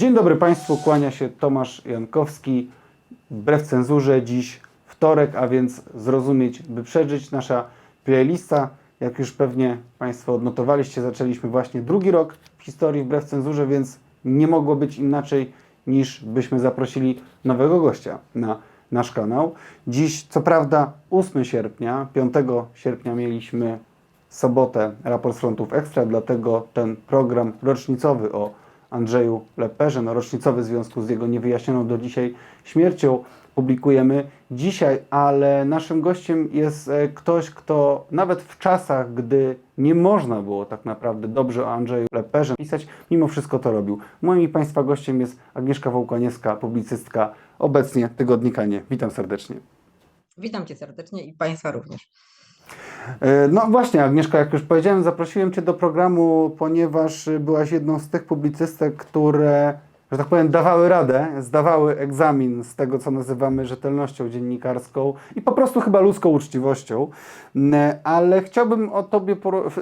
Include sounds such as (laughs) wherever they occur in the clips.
Dzień dobry Państwu, kłania się Tomasz Jankowski. Wbrew cenzurze dziś wtorek, a więc zrozumieć, by przeżyć nasza playlista. Jak już pewnie Państwo odnotowaliście, zaczęliśmy właśnie drugi rok w historii wbrew cenzurze, więc nie mogło być inaczej niż byśmy zaprosili nowego gościa na nasz kanał. Dziś, co prawda, 8 sierpnia, 5 sierpnia mieliśmy sobotę raport z frontów ekstra, dlatego ten program rocznicowy o Andrzeju Leperze, no rocznicowy w związku z jego niewyjaśnioną do dzisiaj śmiercią publikujemy dzisiaj, ale naszym gościem jest e, ktoś, kto nawet w czasach, gdy nie można było tak naprawdę dobrze o Andrzeju Leperze pisać, mimo wszystko to robił. Moim i Państwa gościem jest Agnieszka Wołkaniewska, publicystka, obecnie Tygodnika Nie. Witam serdecznie. Witam Cię serdecznie i Państwa również. E, No właśnie, Agnieszka, jak już powiedziałem, zaprosiłem Cię do programu, ponieważ byłaś jedną z tych publicystek, które, że tak powiem, dawały radę, zdawały egzamin z tego, co nazywamy rzetelnością dziennikarską i po prostu chyba ludzką uczciwością. N- Ale chciałbym o Tobie,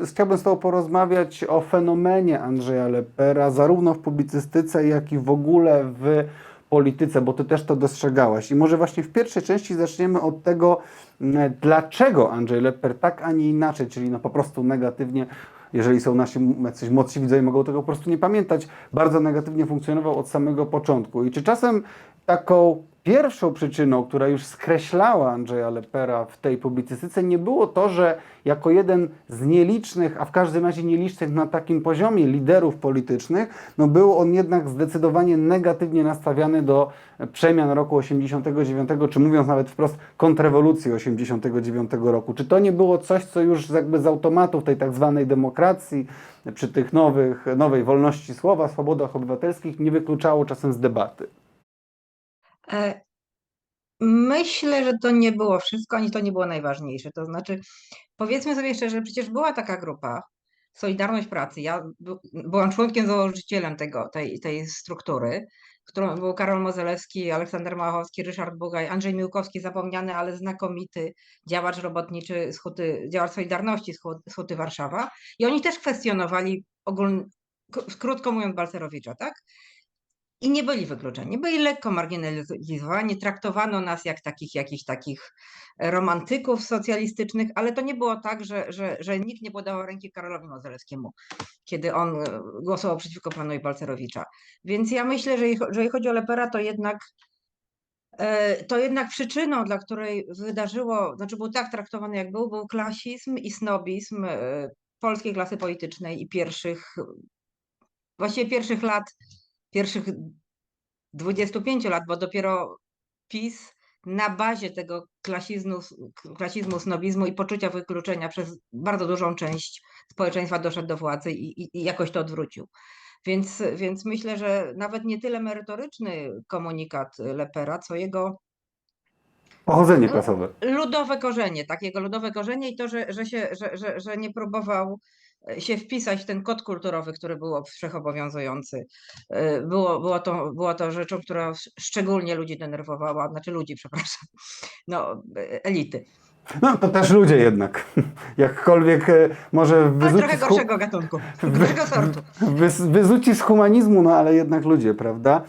chciałbym z Tobą porozmawiać o fenomenie Andrzeja Lepera, zarówno w publicystyce, jak i w ogóle w polityce, bo ty też to dostrzegałaś. I może właśnie w pierwszej części zaczniemy od tego, m, dlaczego Andrzej Lepper tak, a nie inaczej, czyli no po prostu negatywnie, jeżeli są nasi jacyś młodsi widzowie, mogą tego po prostu nie pamiętać, bardzo negatywnie funkcjonował od samego początku. I czy czasem taką pierwszą przyczyną, która już skreślała Andrzeja Lepera w tej publicystyce, nie było to, że jako jeden z nielicznych, a w każdym razie nielicznych na takim poziomie liderów politycznych, no był on jednak zdecydowanie negatywnie nastawiany do przemian roku 89, czy mówiąc nawet wprost kontrrewolucji 89 roku. Czy to nie było coś, co już jakby z automatu w tej tak zwanej demokracji, przy tych nowych, nowej wolności słowa, swobodach obywatelskich nie wykluczało czasem z debaty? E, Myślę, że to nie było wszystko, ani to nie było najważniejsze. To znaczy, powiedzmy sobie szczerze, że przecież była taka grupa, Solidarność Pracy. Ja by- byłam członkiem założycielem tego, tej, tej struktury, którą był Karol Mozelewski, Aleksander Małachowski, Ryszard Bugaj, Andrzej Miłkowski, zapomniany, ale znakomity działacz robotniczy z Huty, działacz Solidarności z Huty Warszawa. I oni też kwestionowali ogólnie, krótko mówiąc, Balcerowicza, tak? I nie byli wykluczeni, byli lekko marginalizowani, traktowano nas jak takich jakichś takich romantyków socjalistycznych, ale to nie było tak, że, że, że nikt nie podawał ręki Karolowi Mozelewskiemu, kiedy on e, głosował przeciwko planowi Balcerowicza. Więc ja myślę, że jeżeli chodzi o Lepera, to jednak e, to jednak przyczyną, dla której wydarzyło, znaczy był tak traktowany jak był, był klasizm i snobizm e, polskiej klasy politycznej i pierwszych, właściwie pierwszych lat pierwszych 25 lat, bo dopiero PiS na bazie tego klasizmu, klasizmu, snobizmu i poczucia wykluczenia przez bardzo dużą część społeczeństwa doszedł do władzy i, i, i jakoś to odwrócił. Więc, więc myślę, że nawet nie tyle merytoryczny komunikat Lepera, co jego Pochodzenie klasowe. ludowe korzenie, tak, jego ludowe korzenie i to, że, że, się, że, że, że nie próbował się wpisać w ten kod kulturowy, który był wszechobowiązujący. E, Było, było, to, było to rzeczą, która sz- szczególnie ludzi denerwowała, znaczy ludzi, (laughs) przepraszam, no, e, elity. No to też ludzie jednak. (laughs) Jakkolwiek e, może Ale wyzuci trochę hu- gorszego gatunku, (laughs) gorszego sortu. wyzuci z humanizmu, no ale jednak ludzie, prawda?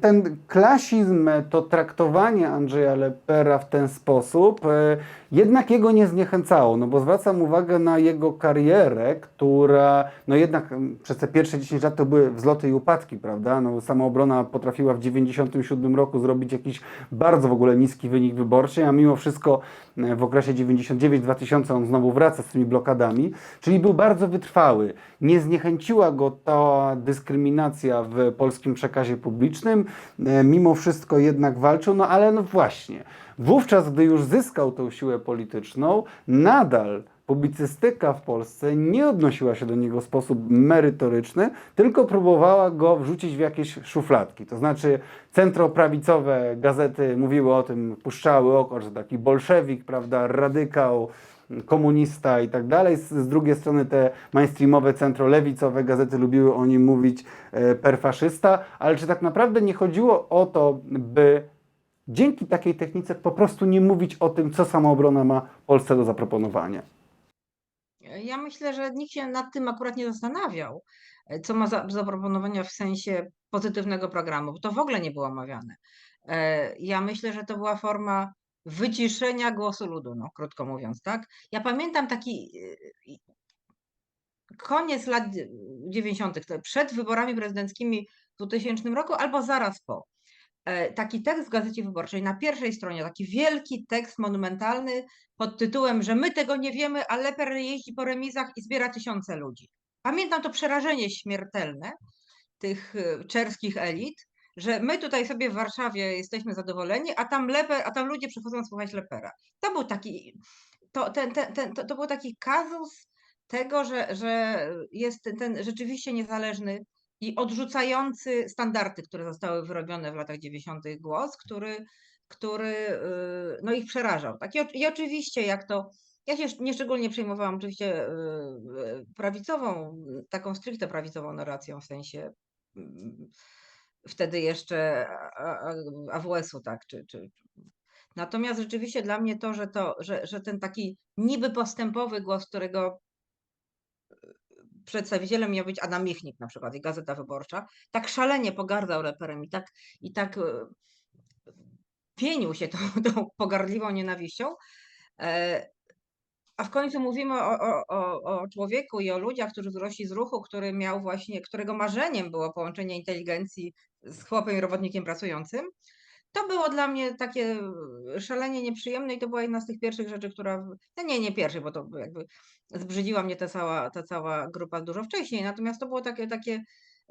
Ten klasizm, to traktowanie Andrzeja Lepera w ten sposób, e, jednak jego nie zniechęcało, no bo zwracam uwagę na jego karierę, która, no jednak przez te pierwsze 10 lat to były wzloty i upadki, prawda? No samoobrona potrafiła w 97 roku zrobić jakiś bardzo w ogóle niski wynik wyborczy, a mimo wszystko e, w okresie 99-2000 on znowu wraca z tymi blokadami, czyli był bardzo wytrwały. Nie zniechęciła go ta dyskryminacja w polskim przekazie publicznym, e, mimo wszystko jednak walczył, no ale no właśnie, wówczas, gdy już zyskał tę siłę polityczną, nadal publicystyka w Polsce nie odnosiła się do niego w sposób merytoryczny, tylko próbowała go wrzucić w jakieś szufladki. To znaczy centroprawicowe gazety mówiły o tym, puszczały oko, że taki bolszewik, prawda, radykał, komunista i tak dalej. Z, drugiej strony te mainstreamowe, centrolewicowe gazety lubiły o nim mówić e, perfaszysta, ale czy tak naprawdę nie chodziło o to, by dzięki takiej technice po prostu nie mówić o tym, co samoobrona ma Polsce do zaproponowania? Ja myślę, że nikt się nad tym akurat nie zastanawiał, e, co ma za, zaproponowania w sensie pozytywnego programu, bo to w ogóle nie było omawiane. E, Ja myślę, że to była forma wyciszenia głosu ludu, no, krótko mówiąc, tak? Ja pamiętam taki e, koniec lat 90., to przed wyborami prezydenckimi w 2000 roku albo zaraz po. E, Taki tekst w Gazecie Wyborczej na pierwszej stronie, taki wielki tekst monumentalny pod tytułem, że my tego nie wiemy, a Leper jeździ po remizach i zbiera tysiące ludzi. Pamiętam to przerażenie śmiertelne tych e, czerskich elit, że my tutaj sobie w Warszawie jesteśmy zadowoleni, a tam Leper, a tam ludzie przychodzą słuchać Lepera. To był taki, to, ten, ten, ten, to, to był taki kazus tego, że, że jest ten, ten rzeczywiście niezależny i odrzucający standardy, które zostały wyrobione w latach 90. głos, który, który y, no ich przerażał. Tak? I, I oczywiście jak to, ja się nieszczególnie przejmowałam oczywiście y, y, prawicową, taką stricte prawicową narracją w sensie mm, wtedy jeszcze AWS-u, tak, czy, czy, Natomiast rzeczywiście dla mnie to, że, to że, że ten taki niby postępowy głos, którego przedstawicielem miał być Adam Michnik na przykład i Gazeta Wyborcza, tak szalenie pogardzał reperem i tak, i tak e, pienił się tą, tą pogardliwą nienawiścią. A w końcu mówimy o, o, o, człowieku i o ludziach, którzy wzrośli z ruchu, który miał właśnie, którego marzeniem było połączenie inteligencji z chłopem i robotnikiem pracującym. To było dla mnie takie szalenie nieprzyjemne i to była jedna z tych pierwszych rzeczy, która, no nie, nie pierwszych, bo to jakby zbrzydziła mnie ta cała, ta cała grupa dużo wcześniej, natomiast to było takie, takie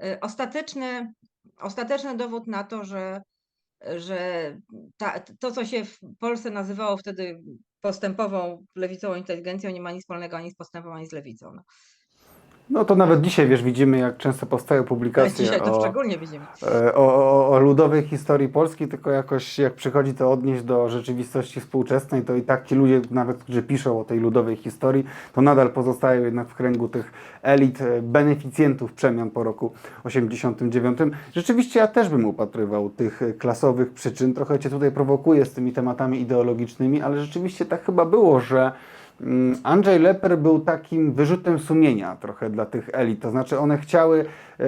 e, ostateczny, ostateczny dowód na to, że, że ta, to, co się w Polsce nazywało wtedy postępową lewicową inteligencją, nie ma nic wspólnego ani z postępem, ani z lewicą. No. No to nawet dzisiaj, wiesz, widzimy, jak często powstają publikacje Dzisiaj to o, szczególnie widzimy. e, o, o, o ludowej historii Polski, tylko jakoś jak przychodzi to odnieść do rzeczywistości współczesnej, to i tak ci ludzie, nawet którzy piszą o tej ludowej historii, to nadal pozostają jednak w kręgu tych elit, e, beneficjentów przemian po roku 89. Rzeczywiście ja też bym upatrywał tych e, klasowych przyczyn. Trochę Cię tutaj prowokuję z tymi tematami ideologicznymi, ale rzeczywiście tak chyba było, że Andrzej Leper był takim wyrzutem sumienia trochę dla tych elit. To znaczy one chciały, e,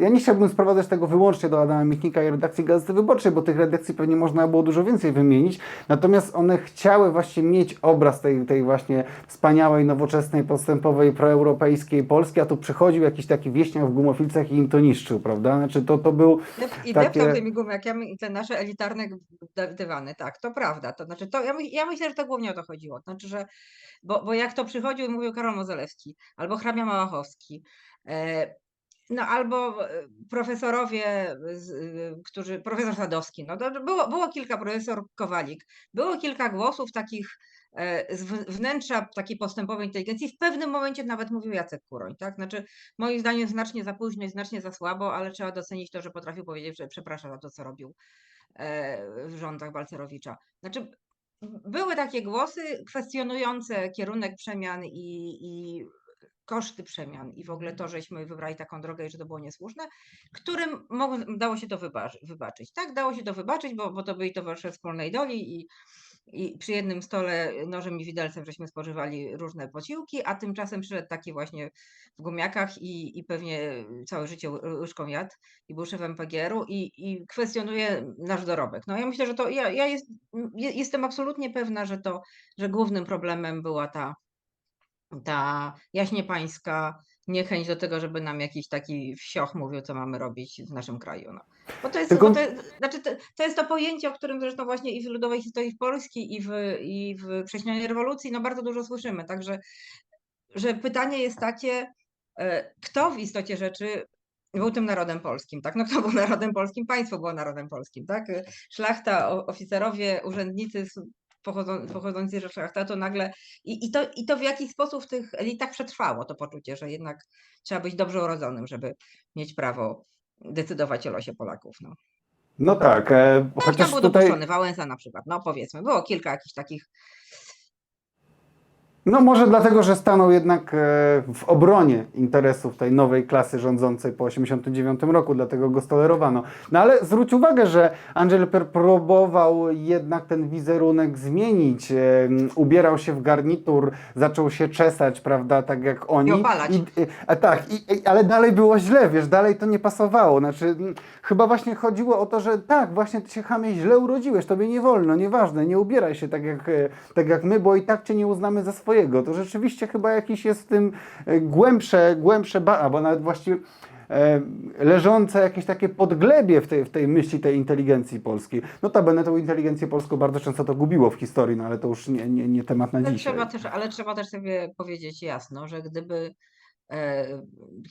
ja nie chciałbym sprowadzać tego wyłącznie do Adama Michnika i redakcji Gazety Wyborczej, bo tych redakcji pewnie można było dużo więcej wymienić. Natomiast one chciały właśnie mieć obraz tej, tej właśnie wspaniałej, nowoczesnej, postępowej, proeuropejskiej Polski, a tu przychodził jakiś taki wieśniak w gumofilcach i im to niszczył, prawda? Znaczy to, to był I takie- deptał tymi gumiakami i te nasze elitarne dy- dywany, tak, to prawda. To znaczy, to, ja, my- ja myślę, że to głównie o to chodziło. To znaczy, że, bo, bo jak to przychodził mówił Karol Mozelewski, albo hrabia Małachowski, e, no albo e, profesorowie, e, którzy, profesor Sadowski, no to było, było kilka, profesor Kowalik, było kilka głosów takich z wnętrza takiej postępowej inteligencji. W pewnym momencie nawet mówił Jacek Kuroń, tak? Znaczy, moim zdaniem znacznie za późno i znacznie za słabo, ale trzeba docenić to, że potrafił powiedzieć, że przeprasza za to, co robił w rządach Balcerowicza. Znaczy, były takie głosy kwestionujące kierunek przemian i, i koszty przemian i w ogóle to, żeśmy wybrali taką drogę i że to było niesłuszne, którym dało się to wybaczy, wybaczyć. Tak, dało się to wybaczyć, bo, bo to byli towarzysze wspólnej doli i, i przy jednym stole nożem i widelcem żeśmy spożywali różne posiłki, a tymczasem przyszedł taki właśnie w gumiakach i, i pewnie całe życie ły- łyżką jadł i był szefem PGR-u i, i kwestionuje nasz dorobek. No ja myślę, że to ja, ja jest, je- jestem absolutnie pewna, że to, że głównym problemem była ta, ta jaśnie pańska niechęć do tego, żeby nam jakiś taki wsioch mówił, co mamy robić w naszym kraju. No. Bo to jest, Tylko- bo to, jest- znaczy to, to jest to pojęcie, o którym zresztą właśnie i w ludowej historii Polski, i w, i w wcześniej rewolucji no bardzo dużo słyszymy. Także że pytanie jest takie, e, kto w istocie rzeczy był tym narodem polskim, tak? No kto był (laughs) narodem polskim? Państwo było narodem polskim, tak? E, Szlachta, oficerowie, urzędnicy pochodzą, pochodzący ze szlachtatu nagle i, i, to, i to w jakiś sposób w tych elitach przetrwało to poczucie, że jednak trzeba być dobrze urodzonym, żeby mieć prawo decydować o losie Polaków. No. no tak, e, Chociaż chociaż był tutaj... dopuszczony Wałęsa na przykład, no powiedzmy, było kilka jakichś takich No może dlatego, że stanął jednak e, w obronie interesów tej nowej klasy rządzącej po 1989 roku, dlatego go stolerowano. No ale zwróć uwagę, że Andrzej Leper próbował jednak ten wizerunek zmienić. E, ubierał się w garnitur, zaczął się czesać, prawda, tak jak oni. I opalać. I, a tak, i, ale dalej było źle, wiesz, dalej to nie pasowało. Znaczy, chyba właśnie chodziło o to, że tak, właśnie ty się chamie źle urodziłeś, tobie nie wolno, nieważne, nie ubieraj się tak jak, e, tak jak my, bo i tak cię nie uznamy za swojego. To rzeczywiście chyba jakiś jest w tym e, głębsze, głębsze, ba- albo nawet właściwie e, leżące jakieś takie podglebie w tej, w tej myśli tej inteligencji polskiej. Notabene tą inteligencję polską bardzo często to gubiło w historii, no ale to już nie, nie, nie temat na Ale dzisiaj. trzeba, też, ale trzeba też sobie powiedzieć jasno, że gdyby e,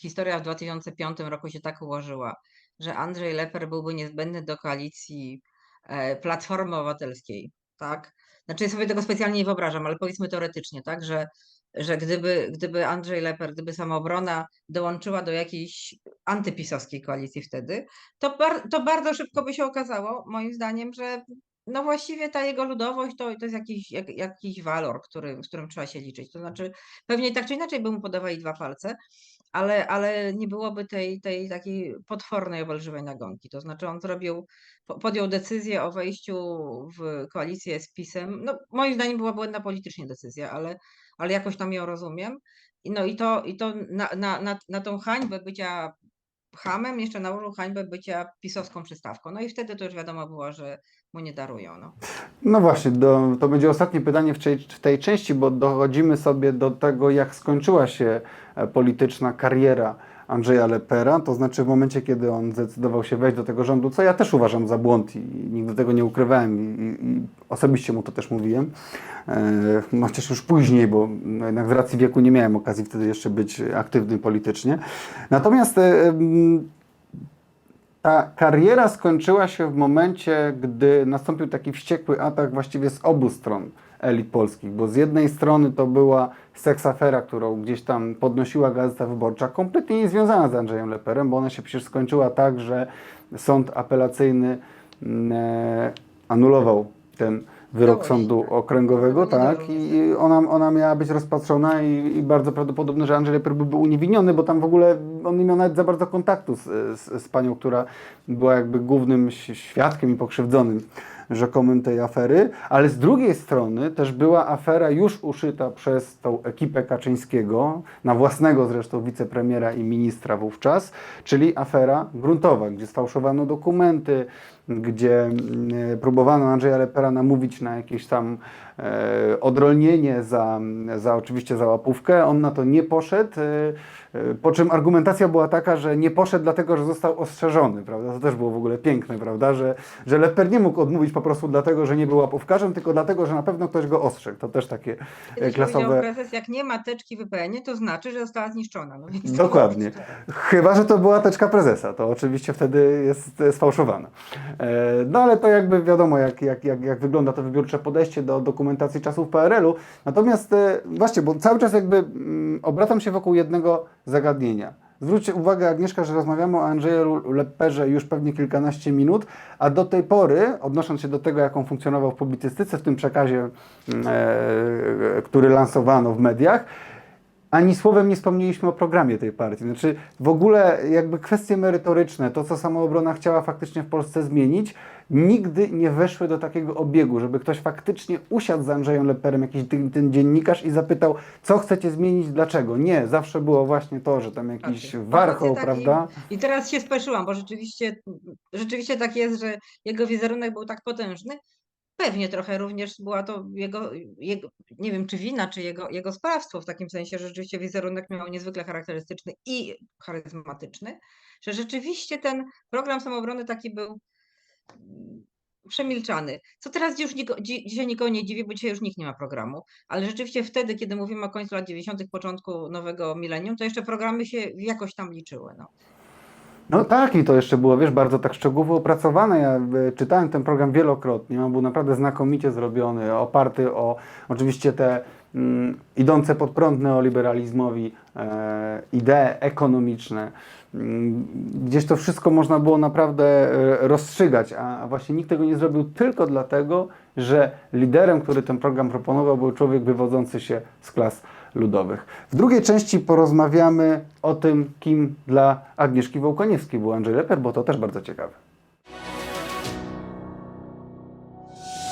historia w 2005 roku się tak ułożyła, że Andrzej Leper byłby niezbędny do koalicji e, Platformy Obywatelskiej, tak? Znaczy ja sobie tego specjalnie nie wyobrażam, ale powiedzmy teoretycznie, tak, że, że gdyby, gdyby Andrzej Leper, gdyby samoobrona dołączyła do jakiejś antypisowskiej koalicji wtedy, to, bar, to bardzo szybko by się okazało, moim zdaniem, że no właściwie ta jego ludowość to, to jest jakiś, jak, jakiś walor, który, z którym trzeba się liczyć. To znaczy, pewnie tak czy inaczej by mu podawali dwa palce, ale, ale nie byłoby tej, tej takiej potwornej, obelżywej nagonki. To znaczy, on zrobił, po- podjął decyzję o wejściu w koalicję z PiSem. No, moim zdaniem była błędna politycznie decyzja, ale, ale jakoś tam ją rozumiem. No i to, i to na, na, na, na tą hańbę bycia hamem jeszcze nałożył hańbę bycia pisowską przystawką. No i wtedy to już wiadomo było, że mu nie darują. No. No właśnie, do, to będzie ostatnie pytanie w tej, w tej części, bo dochodzimy sobie do tego, jak skończyła się e, polityczna kariera Andrzeja Lepera, to znaczy w momencie, kiedy on zdecydował się wejść do tego rządu, co ja też uważam za błąd i, nigdy tego nie ukrywałem i, i, osobiście mu to też mówiłem, e, no chociaż już później, bo no jednak z racji wieku nie miałem okazji wtedy jeszcze być aktywnym politycznie. Natomiast e, ta kariera skończyła się w momencie, gdy nastąpił taki wściekły atak właściwie z obu stron elit polskich, bo z jednej strony to była seksafera, którą gdzieś tam podnosiła Gazeta Wyborcza, kompletnie niezwiązana z Andrzejem Leperem, bo ona się przecież skończyła tak, że sąd apelacyjny mm, e, anulował ten wyrok sądu okręgowego, tak, i ona, ona miała być rozpatrzona i, i bardzo prawdopodobne, że Andrzej Leper byłby uniewinniony, bo tam w ogóle on nie miał nawet za bardzo kontaktu z, z, z panią, która była jakby głównym świadkiem i pokrzywdzonym rzekomym tej afery, ale z drugiej strony też była afera już uszyta przez tą ekipę Kaczyńskiego, na własnego zresztą wicepremiera i ministra wówczas, czyli afera gruntowa, gdzie sfałszowano dokumenty, gdzie mm, próbowano Andrzeja Lepera namówić na jakieś tam e, odrolnienie za, za oczywiście za łapówkę. On na to nie poszedł, e, e, po czym argumentacja była taka, że nie poszedł dlatego, że został ostrzeżony, prawda? To też było w ogóle piękne, prawda? Że, że Leper nie mógł odmówić po prostu dlatego, że nie był łapówkarzem, tylko dlatego, że na pewno ktoś go ostrzegł. To też takie Kiedyś klasowe... prezes, jak nie ma teczki wypełnienie, to znaczy, że została zniszczona. No, Dokładnie. Chyba, że to była teczka prezesa, to oczywiście wtedy jest sfałszowana. E, No ale to jakby wiadomo, jak, jak, jak, jak wygląda to wybiórcze podejście do dokumentacji czasów PRL-u. Natomiast e, właśnie, bo cały czas jakby mm, obracam się wokół jednego zagadnienia. Zwróćcie uwagę, Agnieszka, że rozmawiamy o Andrzeju Leperze już pewnie kilkanaście minut, a do tej pory, odnosząc się do tego, jak on funkcjonował w publicystyce, w tym przekazie, mm, e, który lansowano w mediach, ani słowem nie wspomnieliśmy o programie tej partii. Znaczy w ogóle jakby kwestie merytoryczne, to co samoobrona chciała faktycznie w Polsce zmienić, nigdy nie weszły do takiego obiegu, żeby ktoś faktycznie usiadł z Andrzejem Leperem, jakiś ten, ten dziennikarz i zapytał, co chcecie zmienić, dlaczego. Nie, zawsze było właśnie to, że tam jakiś Rację. warchoł, taki- prawda? I teraz się speszyłam, bo rzeczywiście, rzeczywiście tak jest, że jego wizerunek był tak potężny. Pewnie trochę również była to jego, jego nie wiem czy wina, czy jego, jego sprawstwo, w takim sensie, że rzeczywiście wizerunek miał niezwykle charakterystyczny i charyzmatyczny, że rzeczywiście ten program samoobrony taki był mm, przemilczany. Co teraz już niko, dzi, dzisiaj nikogo nie dziwi, bo dzisiaj już nikt nie ma programu, ale rzeczywiście wtedy, kiedy mówimy o końcu lat 90., początku nowego milenium, to jeszcze programy się jakoś tam liczyły. No. No tak, i to jeszcze było, wiesz, bardzo tak szczegółowo opracowane. Ja e, czytałem ten program wielokrotnie. On był naprawdę znakomicie zrobiony, oparty o oczywiście te mm, idące pod prąd neoliberalizmowi e, idee ekonomiczne. mm, gdzieś to wszystko można było naprawdę e, rozstrzygać, a a właśnie nikt tego nie zrobił tylko dlatego, że liderem, który ten program proponował, był człowiek wywodzący się z klas ludowych. W drugiej części porozmawiamy o tym, kim dla Agnieszki Wołkoniewskiej był Andrzej Leper, bo to też bardzo ciekawe.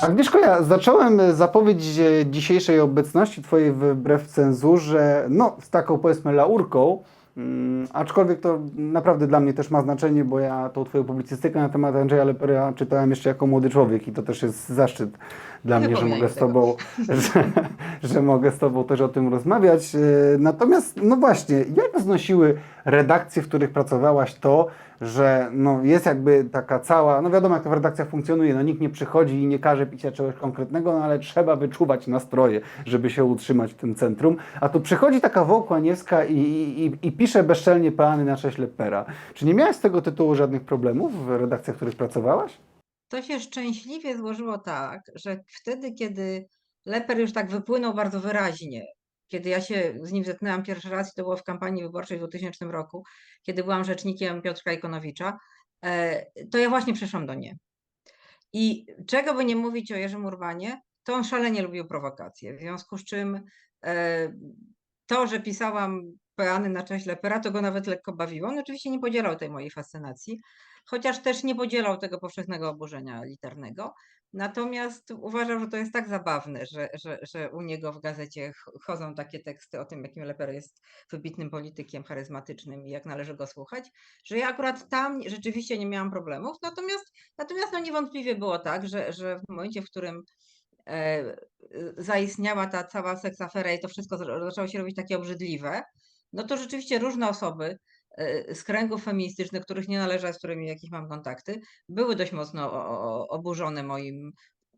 Agnieszko, ja zacząłem zapowiedź dzisiejszej obecności Twojej wbrew cenzurze, no z taką powiedzmy laurką, mm, aczkolwiek to naprawdę dla mnie też ma znaczenie, bo ja tą Twoją publicystykę na temat Andrzeja Lepera czytałem jeszcze jako młody człowiek i to też jest zaszczyt dla Nie mnie, że mogę z. Tobą, (laughs) że, że mogę z Tobą też o tym rozmawiać. E, Natomiast, no właśnie, jak znosiły redakcje, w których pracowałaś to, że no jest jakby taka cała, no wiadomo jak to w redakcjach funkcjonuje, no nikt nie przychodzi i nie każe picia czegoś konkretnego, no ale trzeba wyczuwać nastroje, żeby się utrzymać w tym centrum, a tu przychodzi taka Wołkłaniewska i, i- i pisze bezczelnie peany na cześć Lepera. Czy nie miałaś z tego tytułu żadnych problemów w redakcjach, w których pracowałaś? To się szczęśliwie złożyło tak, że wtedy, kiedy Leper już tak wypłynął bardzo wyraźnie, kiedy ja się z nim zetknęłam pierwszy raz, to było w kampanii wyborczej w 2000 roku, kiedy byłam rzecznikiem Piotrka Ikonowicza, e, to ja właśnie przeszłam do nie. I czego by nie mówić o Jerzym Urbanie, to on szalenie lubił prowokacje. W związku z czym e, to, że pisałam peany na cześć Lepera, to go nawet lekko bawiło. On oczywiście nie podzielał tej mojej fascynacji, chociaż też nie podzielał tego powszechnego oburzenia liternego. Natomiast uważał, że to jest tak zabawne, że, że, że u niego w gazecie ch- chodzą takie teksty o tym, jakim Leper jest wybitnym politykiem, charyzmatycznym i jak należy go słuchać, że ja akurat tam rzeczywiście nie miałam problemów. Natomiast, natomiast no niewątpliwie było tak, że, że w momencie, w którym e, zaistniała ta cała seksafera i to wszystko zaczęło się robić takie obrzydliwe, no to rzeczywiście różne osoby e, z kręgów feministycznych, których nie należę, z którymi jakieś mam kontakty, były dość mocno o- o- oburzone moim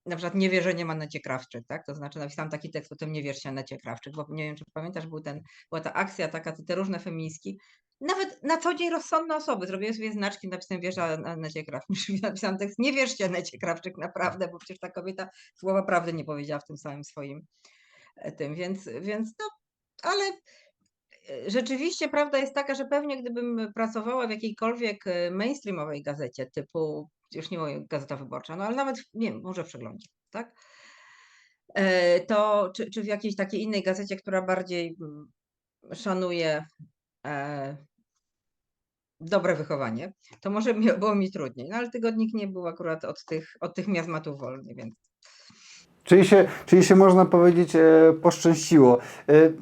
na przykład niewierzeniem Anecie Krawczyk, tak? To znaczy napisałam taki tekst, potem nie wierz się Anecie Krawczyk, bo nie wiem, czy pamiętasz, był ten, była ta akcja taka, te- różne feministki, nawet na co dzień rozsądne osoby. Zrobiłem sobie znaczki, napisałem wiersz An- Anecie Krawczyk, (laughs) napisałam tekst, nie wierzcie Anecie Krawczyk naprawdę, bo przecież ta kobieta słowa prawdy nie powiedziała w tym samym swoim e, tym, więc, więc no, ale rzeczywiście prawda jest taka, że pewnie gdybym pracowała w jakiejkolwiek e, mainstreamowej gazecie typu, już nie mówię Gazeta Wyborcza, no ale nawet, nie wiem, może w Przeglądzie, tak? E, To, czy, czy w jakiejś takiej innej gazecie, która bardziej mm, szanuje e, dobre wychowanie, to może (laughs) było mi trudniej. No ale tygodnik nie był akurat od tych, od tych miazmatów wolny, więc Czyli się, czyli się można powiedzieć e, poszczęściło.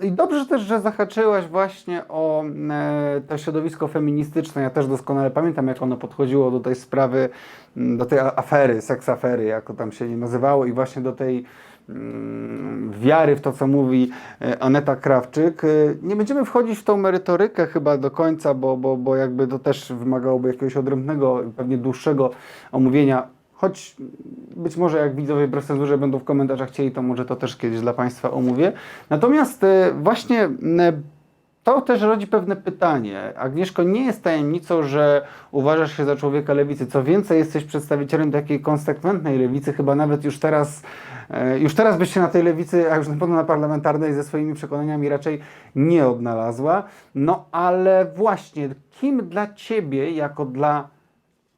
E, I dobrze też, że zahaczyłaś właśnie o e, to środowisko feministyczne. Ja też doskonale pamiętam, jak ono podchodziło do tej sprawy, m, do tej afery, seksafery, jak to tam się nie nazywało i właśnie do tej mm, wiary w to, co mówi e, Aneta Krawczyk. E, Nie będziemy wchodzić w tą merytorykę chyba do końca, bo, bo, bo jakby to też wymagałoby jakiegoś odrębnego, pewnie dłuższego omówienia. Choć być może jak widzowie bez cenzurze będą w komentarzach chcieli, to może to też kiedyś dla Państwa omówię. Natomiast e, właśnie m, to też rodzi pewne pytanie. Agnieszko, nie jest tajemnicą, że uważasz się za człowieka lewicy. Co więcej, jesteś przedstawicielem takiej konsekwentnej lewicy, chyba nawet już teraz, e, już teraz byś się na tej lewicy, a już na pewno na parlamentarnej ze swoimi przekonaniami raczej nie odnalazła. No ale właśnie, kim dla Ciebie, jako dla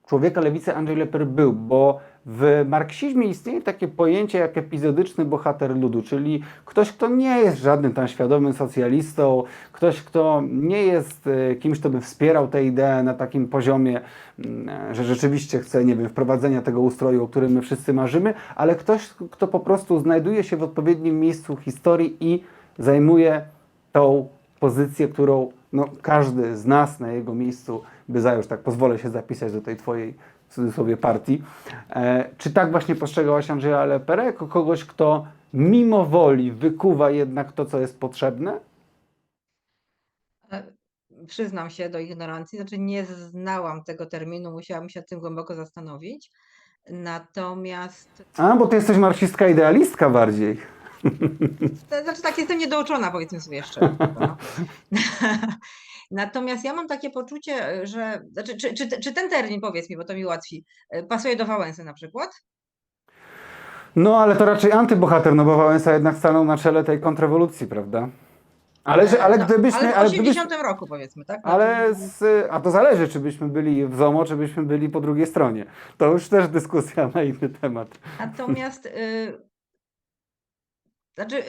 człowieka lewicy Andrzej Leper był, bo w marksizmie istnieje takie pojęcie jak epizodyczny bohater ludu, czyli ktoś, kto nie jest żadnym tam świadomym socjalistą, ktoś, kto nie jest e, kimś, kto by wspierał tę ideę na takim poziomie, mm, że rzeczywiście chce, nie wiem, wprowadzenia tego ustroju, o którym my wszyscy marzymy, ale ktoś, kto po prostu znajduje się w odpowiednim miejscu historii i zajmuje tą pozycję, którą no, każdy z nas na jego miejscu by zajął, tak pozwolę się zapisać do tej twojej w cudzysłowie partii. E, czy tak właśnie postrzegałaś Andrzeja Lepera jako kogoś, kto mimo woli wykuwa jednak to, co jest potrzebne? E, Przyznam się do ignorancji, znaczy nie znałam tego terminu, musiałam się tym głęboko zastanowić. Natomiast, A, bo ty jesteś marksistka idealistka bardziej. (laughs) to znaczy tak, jestem niedouczona, powiedzmy sobie szczerze. No. (laughs) Natomiast ja mam takie poczucie, że, znaczy, czy, czy, czy ten termin, powiedz mi, bo to mi łatwiej, pasuje do Wałęsy na przykład? No, ale to raczej antybohater, no bo Wałęsa jednak stanął na czele tej kontrrewolucji, prawda? Ale, że, ale no, gdybyśmy... ale w ale gdybyśmy 80 roku powiedzmy, tak? ale z, a to zależy, czy byśmy byli w ZOMO, czy byśmy byli po drugiej stronie. To już też dyskusja na inny temat. Natomiast, y, znaczy,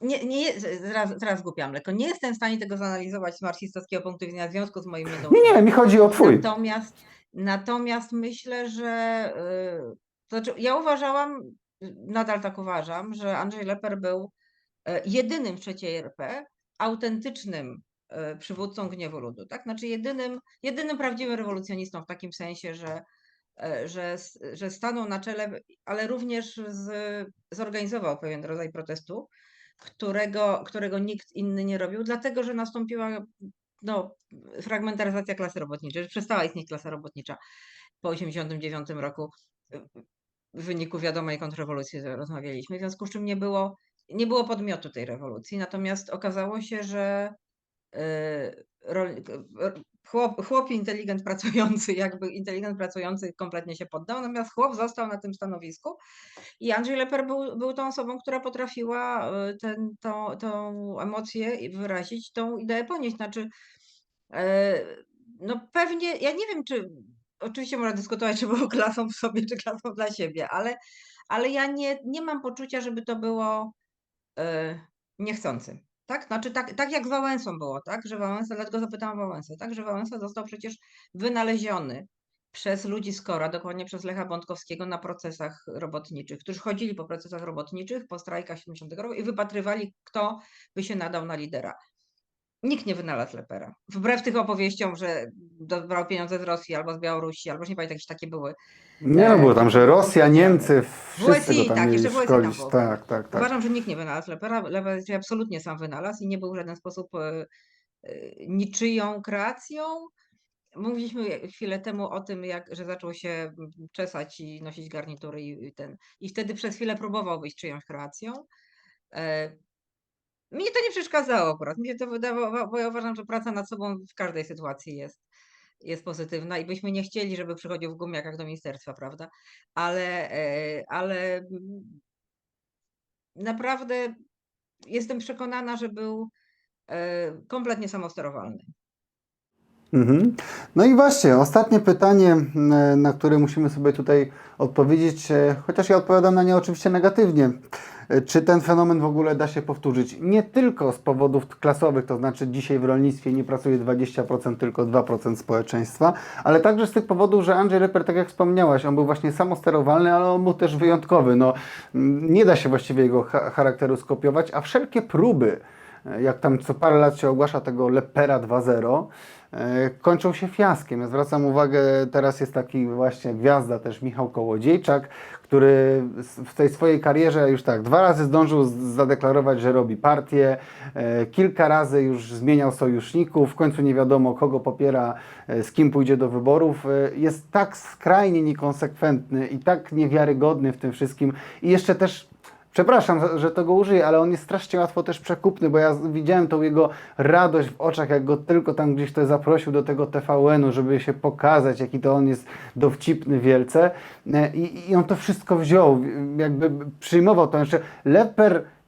nie, nie, zaraz, zaraz głupiam lekko, nie jestem w stanie tego zanalizować z marksistowskiego punktu widzenia w związku z moim. Nie, nie, mi chodzi o twój. Natomiast, natomiast myślę, że y, to znaczy ja uważałam, y, nadal tak uważam, że Andrzej Leper był y, jedynym w III RP autentycznym y, przywódcą gniewu ludu. Tak? Znaczy jedynym, jedynym prawdziwym rewolucjonistą w takim sensie, że, y, że, s- że stanął na czele, ale również z, zorganizował pewien rodzaj protestu, którego, którego nikt inny nie robił, dlatego że nastąpiła no, fragmentaryzacja klasy robotniczej, że przestała istnieć klasa robotnicza po 1989 roku w wyniku wiadomej kontrrewolucji, rozmawialiśmy, w związku z czym nie było, nie było podmiotu tej rewolucji. Natomiast okazało się, że r- chłop, chłop inteligent pracujący, jakby inteligent pracujący kompletnie się poddał, natomiast chłop został na tym stanowisku i Andrzej Leper był, był tą osobą, która potrafiła y, ten, tą, tą emocję wyrazić, tą ideę ponieść. Znaczy, e, no pewnie, ja nie wiem, czy oczywiście można dyskutować, czy był klasą w sobie, czy klasą dla siebie, ale, ale ja nie, nie mam poczucia, żeby to było e, niechcący. Tak? Znaczy, tak, tak jak z Wałęsą było, tak? Że Wałęsa, dlatego zapytałam Wałęsę, tak? Że Wałęsa został przecież wynaleziony przez ludzi z Kora, dokładnie przez Lecha Bątkowskiego na procesach robotniczych, którzy chodzili po procesach robotniczych, po strajkach 70 roku i wypatrywali, kto by się nadał na lidera. Nikt nie wynalazł Lepera. Wbrew tych opowieściom, że brał pieniądze z Rosji albo z Białorusi, albo już nie pamiętam, jakieś takie były. Nie no, było tam, że Rosja, Niemcy, wszyscy WSI, go tam tak, jeszcze WSI tam było. Tak, tak, tak. Uważam, że nikt nie wynalazł Lepera. Leper absolutnie sam wynalazł i nie był w żaden sposób e, e, niczyją kreacją. Mówiliśmy chwilę temu o tym, jak, że zaczął się czesać i nosić garnitury i, i ten. I wtedy przez chwilę próbował być czyjąś kreacją. Mnie to nie przeszkadzało akurat. Się to wydawało, bo ja uważam, że praca nad sobą w każdej sytuacji jest, jest pozytywna i byśmy nie chcieli, żeby przychodził w gumiakach do ministerstwa, prawda? Ale, e, ale mm, naprawdę jestem przekonana, że był e, kompletnie samosterowalny. Mhm. No i właśnie, ostatnie pytanie, na które musimy sobie tutaj odpowiedzieć, e, chociaż ja odpowiadam na nie oczywiście negatywnie. E, Czy ten fenomen w ogóle da się powtórzyć? Nie tylko z powodów klasowych, to znaczy dzisiaj w rolnictwie nie pracuje 20%, tylko 2% społeczeństwa, ale także z tych powodów, że Andrzej Reper, tak jak wspomniałaś, on był właśnie samosterowalny, ale on był też wyjątkowy. No, nie da się właściwie jego cha- charakteru skopiować, a wszelkie próby, e, jak tam co parę lat się ogłasza tego Lepera 2.0, e, kończą się fiaskiem. Ja zwracam uwagę, teraz jest taki właśnie gwiazda też Michał Kołodziejczak, który w tej swojej karierze już tak dwa razy zdążył zadeklarować, że robi partię, e, kilka razy już zmieniał sojuszników, w końcu nie wiadomo kogo popiera, e, z kim pójdzie do wyborów. E, Jest tak skrajnie niekonsekwentny i tak niewiarygodny w tym wszystkim i jeszcze też Przepraszam, że- tego użyję, ale on jest strasznie łatwo też przekupny, bo ja widziałem tą jego radość w oczach, jak go tylko tam gdzieś ktoś zaprosił do tego TVN-u, żeby się pokazać, jaki to on jest dowcipny wielce. E, I, i on to wszystko wziął, jakby przyjmował to. Jeszcze Leper, za,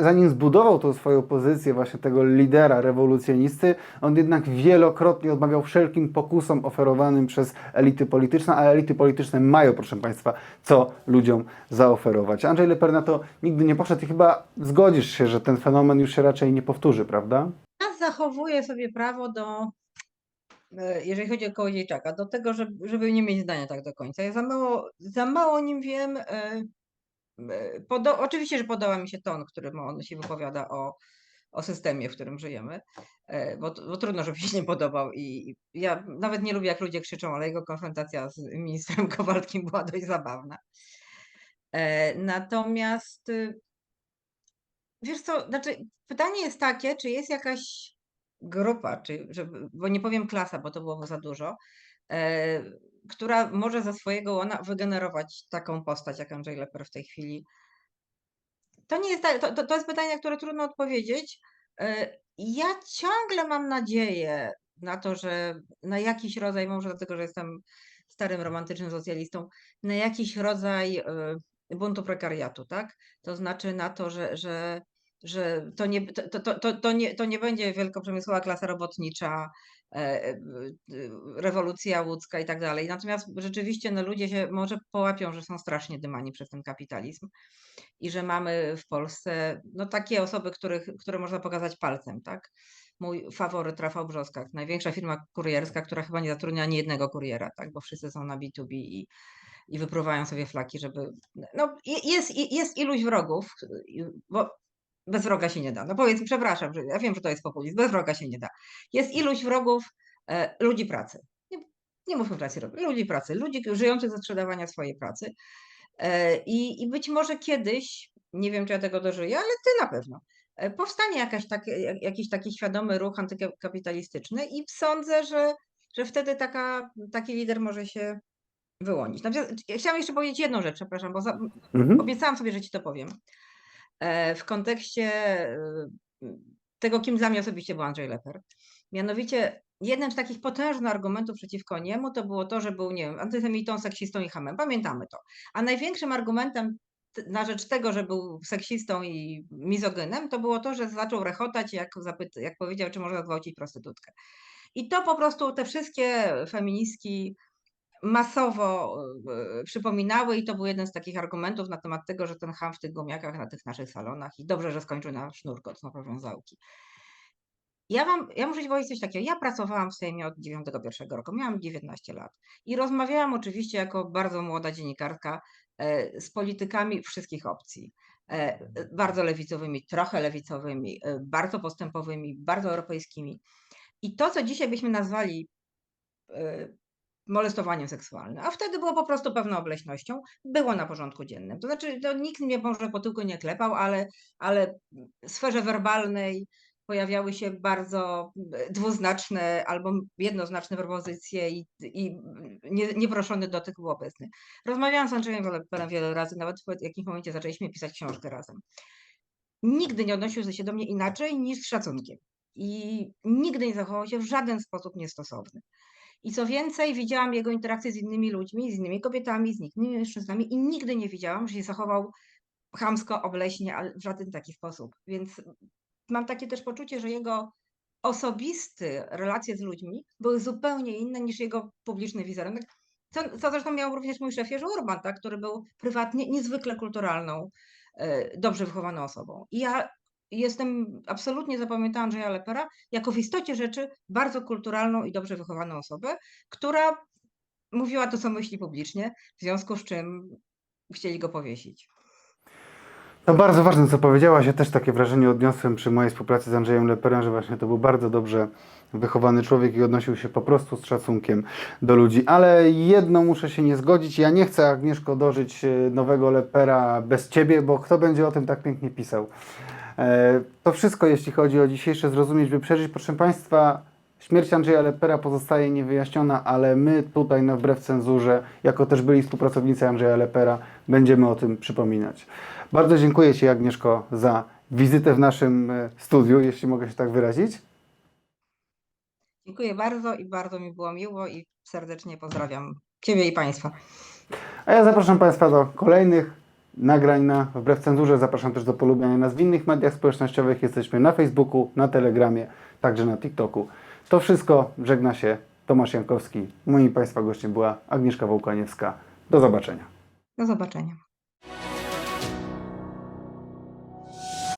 zanim zbudował tą swoją pozycję właśnie tego lidera rewolucjonisty, on jednak wielokrotnie odmawiał wszelkim pokusom oferowanym przez elity polityczne, a elity polityczne mają, proszę Państwa, co ludziom zaoferować. Andrzej Leper na to nigdy nie poszedł i chyba zgodzisz się, że ten fenomen już się raczej nie powtórzy, prawda? Ja zachowuję sobie prawo do, e, jeżeli chodzi o Kołodziejczaka, do tego, żeby, żeby nie mieć zdania tak do końca. Ja za mało, za mało nim wiem. E, Podo, oczywiście, że podoba mi się ton, którym on się wypowiada o, o systemie, w którym żyjemy, e, bo, bo trudno, żeby się nie podobał. I ja nawet nie lubię, jak ludzie krzyczą, ale jego konfrontacja z ministrem (laughs) Kowalskim była dość zabawna. E, Natomiast y, Wiesz co, znaczy pytanie jest takie, czy jest jakaś grupa, czy, żeby, bo nie powiem klasa, bo to byłoby za dużo, która może ze swojego łona wygenerować taką postać, jak Andrzej Leper w tej chwili. To nie jest, to, to, to jest pytanie, na które trudno odpowiedzieć. E, ja ciągle mam nadzieję na to, że na jakiś rodzaj, może dlatego, że jestem starym romantycznym socjalistą, na jakiś rodzaj e, buntu prekariatu, tak? To znaczy na to, że, że że to nie, to, to, to, to, nie, to nie będzie wielkoprzemysłowa klasa robotnicza, rewolucja łódzka i tak dalej. Natomiast rzeczywiście no, ludzie się może połapią, że są strasznie dymani przez ten kapitalizm i że mamy w Polsce no, takie osoby, których, które można pokazać palcem, tak? Mój faworyt Rafał Brzoskak, największa firma kurierska, która chyba nie zatrudnia ani jednego kuriera, tak? Bo wszyscy są na B2B i, i wypruwają sobie flaki, żeby. No, jest, jest iluś wrogów, bo bez wroga się nie da. No powiedz, przepraszam, że ja wiem, że to jest populizm, bez wroga się nie da. Jest iluś wrogów e, ludzi pracy. Nie, nie mówmy pracy, ludzi pracy, ludzi żyjących ze sprzedawania swojej pracy. E, I, I być może kiedyś, nie wiem czy ja tego dożyję, ale ty na pewno, e, powstanie jakaś tak, jak- jakiś taki świadomy ruch antykapitalistyczny i sądzę, że, że wtedy taka, taki lider może się wyłonić. Natomiast ja chciałam jeszcze powiedzieć jedną rzecz, przepraszam, bo za, Mhm. obiecałam sobie, że ci to powiem. E, W kontekście e, tego, kim dla mnie osobiście był Andrzej Leper. Mianowicie jeden z takich potężnych argumentów przeciwko niemu to było to, że był, nie wiem, antysemitą, seksistą i hamem. Pamiętamy to. A największym argumentem na rzecz tego, że był seksistą i mizogynem, to było to, że zaczął rechotać, jak, zapyt, jak powiedział, czy można gwałcić prostytutkę. I to po prostu te wszystkie feministki masowo e, przypominały i to był jeden z takich argumentów na temat tego, że ten ham w tych gumiakach na tych naszych salonach i dobrze, że skończył na sznurkot, na powiązałki. Ja wam, ja muszę powiedzieć coś takiego. Ja pracowałam w Sejmie od 91 roku, miałam 19 lat i rozmawiałam oczywiście jako bardzo młoda dziennikarka e, z politykami wszystkich opcji. E, Bardzo lewicowymi, trochę lewicowymi, bardzo postępowymi, bardzo europejskimi. I to, co dzisiaj byśmy nazwali e, molestowaniem seksualnym, a wtedy było po prostu pewną obleśnością, było na porządku dziennym. To znaczy, to nikt mnie może po tyłku nie klepał, ale, ale w sferze werbalnej pojawiały się bardzo dwuznaczne albo jednoznaczne propozycje i, i nie, nieproszony dotyk był obecny. Rozmawiałam z Andrzejem Weleperem wiele razy, nawet w jakimś momencie zaczęliśmy pisać książkę razem. Nigdy nie odnosił się do mnie inaczej niż z szacunkiem. I nigdy nie zachował się w żaden sposób niestosowny. I co więcej, widziałam jego interakcje z innymi ludźmi, z innymi kobietami, z innymi mężczyznami i nigdy nie widziałam, że się zachował chamsko, obleśnie, ale w żaden taki sposób. Więc mam takie też poczucie, że jego osobisty relacje z ludźmi były zupełnie inne niż jego publiczny wizerunek. Co, co zresztą miał również mój szef Jerzy Urban, tak, który był prywatnie niezwykle kulturalną, e, dobrze wychowaną osobą. I ja jestem, absolutnie zapamiętałam Andrzeja Lepera jako w istocie rzeczy bardzo kulturalną i dobrze wychowaną osobę, która mówiła to, co myśli publicznie, w związku z czym chcieli go powiesić. To bardzo ważne, co powiedziałaś. Ja też takie wrażenie odniosłem przy mojej współpracy z Andrzejem Leperem, że właśnie to był bardzo dobrze wychowany człowiek i odnosił się po prostu z szacunkiem do ludzi. Ale jedno muszę się nie zgodzić. Ja nie chcę, Agnieszko, dożyć e, nowego Lepera bez Ciebie, bo kto będzie o tym tak pięknie pisał? E, To wszystko, jeśli chodzi o dzisiejsze Zrozumieć, by przeżyć. Proszę Państwa, śmierć Andrzeja Lepera pozostaje niewyjaśniona, ale my tutaj na Wbrew Cenzurze, jako też byli współpracownicy Andrzeja Lepera, będziemy o tym przypominać. Bardzo dziękuję Ci, Agnieszko, za wizytę w naszym e, studiu, jeśli mogę się tak wyrazić. Dziękuję bardzo i bardzo mi było miło i serdecznie pozdrawiam Ciebie i Państwa. A ja zapraszam Państwa do kolejnych nagrań na Wbrew Cenzurze. Zapraszam też do polubiania nas w innych mediach społecznościowych. Jesteśmy na Facebooku, na Telegramie, także na TikToku. To wszystko. Żegna się Tomasz Jankowski. Moim Państwa gościem była Agnieszka Wołkaniewska. Do zobaczenia. Do zobaczenia.